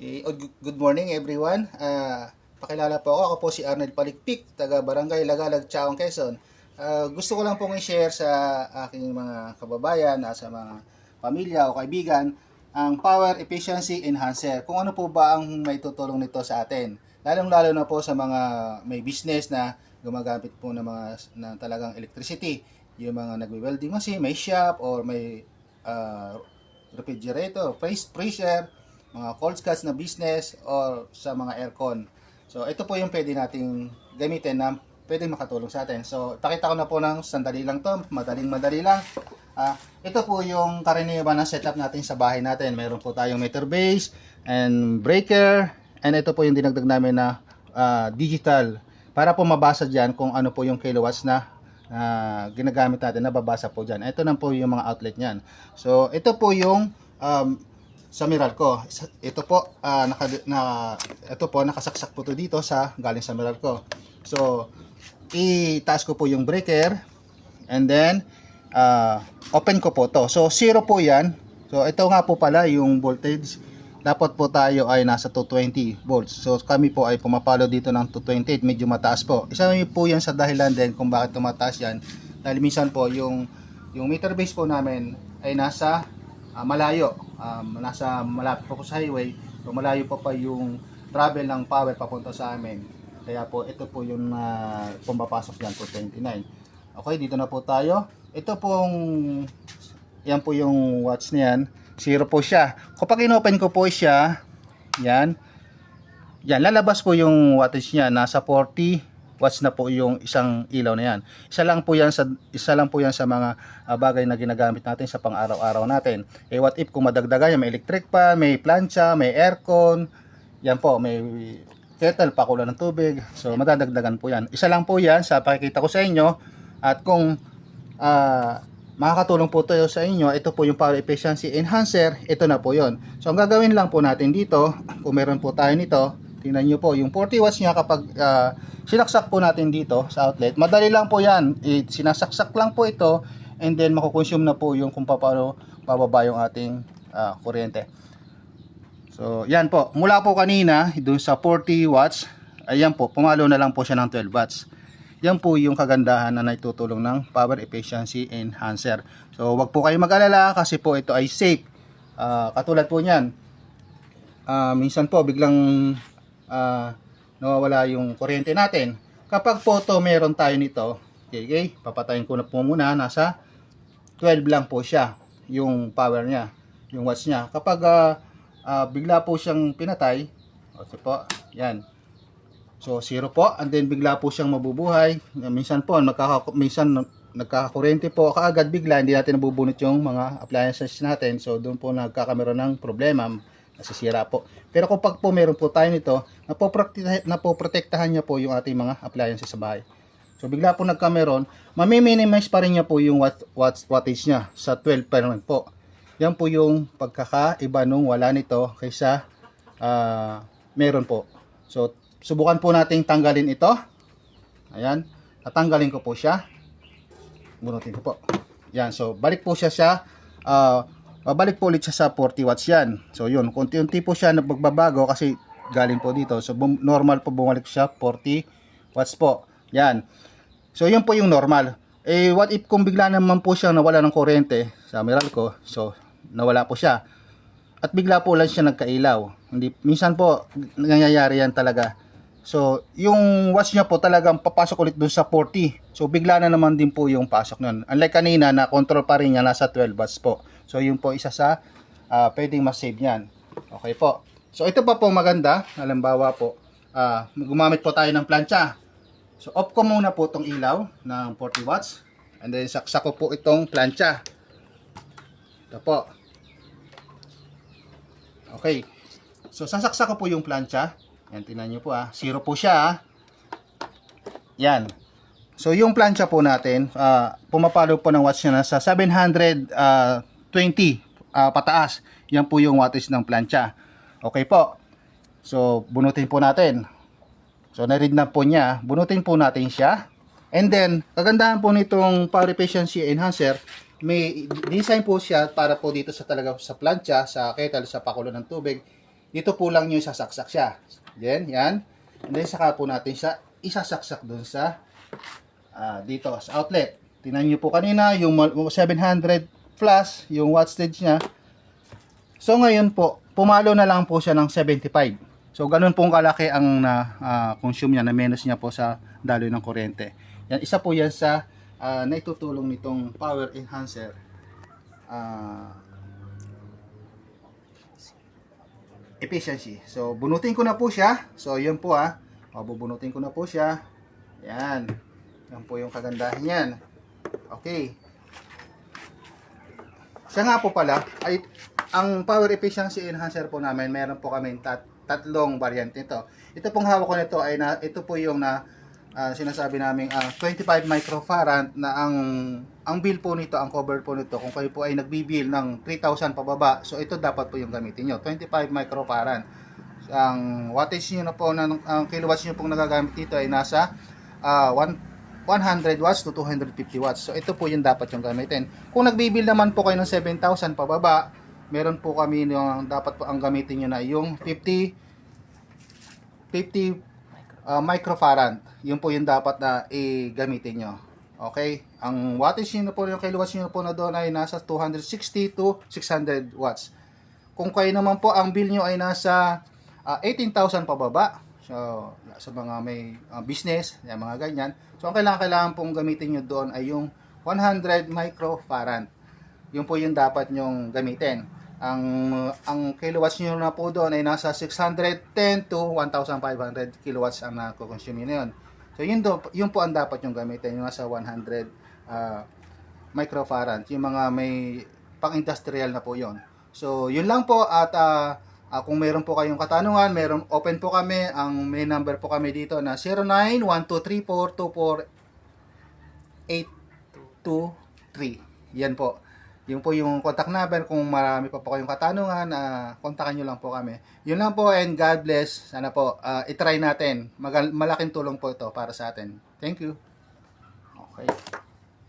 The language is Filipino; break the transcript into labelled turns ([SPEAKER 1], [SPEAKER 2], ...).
[SPEAKER 1] Eh, oh, Good morning everyone. Ah, pakilala po ako. Ako po si Arnold Palikpik, taga Barangay Lagalag, Chaong, Quezon. Ah, gusto ko lang pong i-share sa aking mga kababayan, sa mga pamilya o kaibigan, ang Power Efficiency Enhancer. Kung ano po ba ang may tutulong nito sa atin. Lalong-lalo na po sa mga may business na gumagamit po ng mga ng talagang electricity. Yung mga nagwe-welding machine, may shop or may ah, refrigerator, freeze- freezer, mga cold cuts na business or sa mga aircon. So, ito po yung pwede nating gamitin na pwede makatulong sa atin. So, pakita ko na po ng sandali lang to, madaling madali lang. Ah, ito po yung karaniwan na setup natin sa bahay natin. Meron po tayong meter base and breaker and ito po yung dinagdag namin na ah, digital para po mabasa diyan kung ano po yung kilowatts na na ginagamit natin, nababasa po dyan. Ito na po yung mga outlet niyan. So, ito po yung um, sa Meralco. Ito po, ah, naka, na, ito po, nakasaksak po to dito sa galing sa Meralco. So, itaas ko po yung breaker and then ah, open ko po to. So, zero po yan. So, ito nga po pala yung voltage. Dapat po tayo ay nasa 220 volts. So, kami po ay pumapalo dito ng 228. Medyo mataas po. Isa po yan sa dahilan din kung bakit tumataas yan. Dahil minsan po yung, yung meter base po namin ay nasa ah, malayo. Um, nasa malapit po po sa highway. So, malayo pa pa yung travel ng power papunta sa amin. Kaya po, ito po yung uh, pumapasok yan po 29. Okay, dito na po tayo. Ito pong, yan po yung watch niyan. Zero po siya. Kapag inopen ko po siya, yan, yan, lalabas po yung wattage niya. Nasa 40 watts na po yung isang ilaw na yan. Isa lang po yan sa, isa lang po yan sa mga ah, bagay na ginagamit natin sa pang-araw-araw natin. Eh, what if kung madagdagan may electric pan, may plancha, may aircon, yan po, may kettle, pakulo ng tubig. So, madadagdagan po yan. Isa lang po yan sa pakikita ko sa inyo. At kung ah, makakatulong po tayo sa inyo, ito po yung Power Efficiency Enhancer, ito na po yon. So, ang gagawin lang po natin dito, kung meron po tayo nito, tingnan nyo po, yung 40 watts niya kapag ah, sinaksak po natin dito sa outlet, madali lang po yan. I- sinasaksak lang po ito, and then makukonsume na po yung kung paano bababa yung ating ah, kuryente. So, yan po. Mula po kanina, dun sa 40 watts, ayan po, pumalo na lang po siya ng 12 watts. Yan po yung kagandahan na naitutulong ng Power Efficiency Enhancer. So, wag po kayo mag-alala kasi po ito ay safe. Ah, katulad po niyan, ah, minsan po biglang ah, nawawala yung kuryente natin. Kapag po to meron tayo nito, okay, okay, papatayin ko na po muna, nasa 12 lang po siya, yung power niya, yung watts niya. Kapag ah, ah, bigla po siyang pinatay, okay po, yan. So, zero po, and then bigla po siyang mabubuhay. Minsan po, magkaka, minsan nagkakakuryente po kaagad bigla, hindi natin nabubunot yung mga appliances natin. So, doon po nagkakameron ng problema, nasisira po. Pero kung pag po meron po tayo nito, napoprotektahan, napoprotektahan niya po yung ating mga appliances sa bahay. So, bigla po nagkameron, mamiminimize pa rin niya po yung watt, watt, wattage niya sa 12 pa rin po. Yan po yung pagkakaiba nung wala nito kaysa ah, meron po. So, subukan po nating tanggalin ito. Ayan. Tatanggalin ko po siya. Bunutin ko po. Yan. So, balik po siya sa ah, babalik po ulit siya sa 40 watts yan. So, yun. Kunti-unti po siya nagbabago kasi galing po dito. So, normal po bumalik siya 40 watts po. Yan. So, yun po yung normal. Eh, what if kung bigla naman po siya nawala ng kuryente sa Meralco? So, nawala po siya. At bigla po lang siya nagkailaw. Hindi, minsan po, nangyayari yan talaga. So, yung watch niya po talagang papasok ulit dun sa 40. So, bigla na naman din po yung pasok nun. Unlike kanina, na control pa rin niya, nasa 12 watts po. So, yun po isa sa ah, pwedeng mas-save niyan. Okay po. So, ito pa po maganda. Halimbawa po, ah, gumamit po tayo ng plancha. So, off ko muna po itong ilaw ng 40 watts. And then, saksak ko po itong plancha. Ito po. Okay. So, sasaksak ko po yung plancha. Yan, tingnan nyo po ah. Zero po siya ah. Yan. So, yung plancha po natin, ah, pumapalo po ng watts niya nasa 720 ah, pataas. Yan po yung wattage ng plancha. Okay po. So, bunutin po natin. So, na-read na po niya. Bunutin po natin siya. And then, kagandahan po nitong Power Efficiency Enhancer, may design po siya para po dito sa talaga sa plancha, sa kettle, sa pakulo ng tubig. Dito po lang yung sasaksak siya. Then, yan. And then, saka po natin siya isasaksak dun sa ah, dito sa outlet. Tingnan niyo po kanina yung mal- 700 plus yung wattage niya. So ngayon po, pumalo na lang po siya ng 75. So ganun pong kalaki ang na ah, consume niya na menos niya po sa daloy ng kuryente. Yan isa po yan sa ah, naitutulong nitong power enhancer. Ah, efficiency. So bunutin ko na po siya. So yun po ah. O, bubunutin ko na po siya. Yan. Yan po yung kagandahan niyan. Okay. Siya nga po pala, ay, ang power efficiency enhancer po namin, meron po kami tat, tatlong variant nito. Ito pong hawak ko nito ay na, ito po yung na ah, sinasabi namin 25 microfarad na ang ang bill po nito, ang cover po nito, kung kayo po ay nagbibill ng 3,000 pababa, so ito dapat po yung gamitin nyo, 25 microfarad. Ang wattage nyo na po, na, ang kilowatts nyo pong nagagamit dito ay nasa ah, 1 100 watts to 250 watts. So ito po yung dapat yung gamitin. Kung nagbibil naman po kayo ng 7,000 pababa, meron po kami yung dapat po ang gamitin nyo na yung 50 50 uh, microfarad. Yun po yung dapat na i-gamitin nyo. Okay? Ang wattage nyo po, yung kilowatts nyo po na doon ay nasa 260 to 600 watts. Kung kayo naman po, ang bill nyo ay nasa ah, 18,000 pababa. So, sa mga may ah, business, yung mga ganyan. So, ang kailangan, kailangan pong gamitin nyo doon ay yung 100 microfarad. Yun po yung dapat nyong gamitin. Ang ang kilowatts nyo na po doon ay nasa 610 to 1,500 kilowatts ang nakukonsume na yun. So, yun, do, yun po ang dapat yung gamitin. Yung nasa 100 ah, microfarad. Yung mga may pang-industrial na po yon. So, yun lang po at ah, ah, kung meron po kayong katanungan, meron open po kami. Ang may number po kami dito na 0912342483. Yan po. Yun po yung contact number. Kung marami pa po kayong katanungan, ah, kontakin nyo lang po kami. Yun lang po and God bless. Sana po, ah, itry natin. Magal- malaking tulong po ito para sa atin. Thank you. Okay.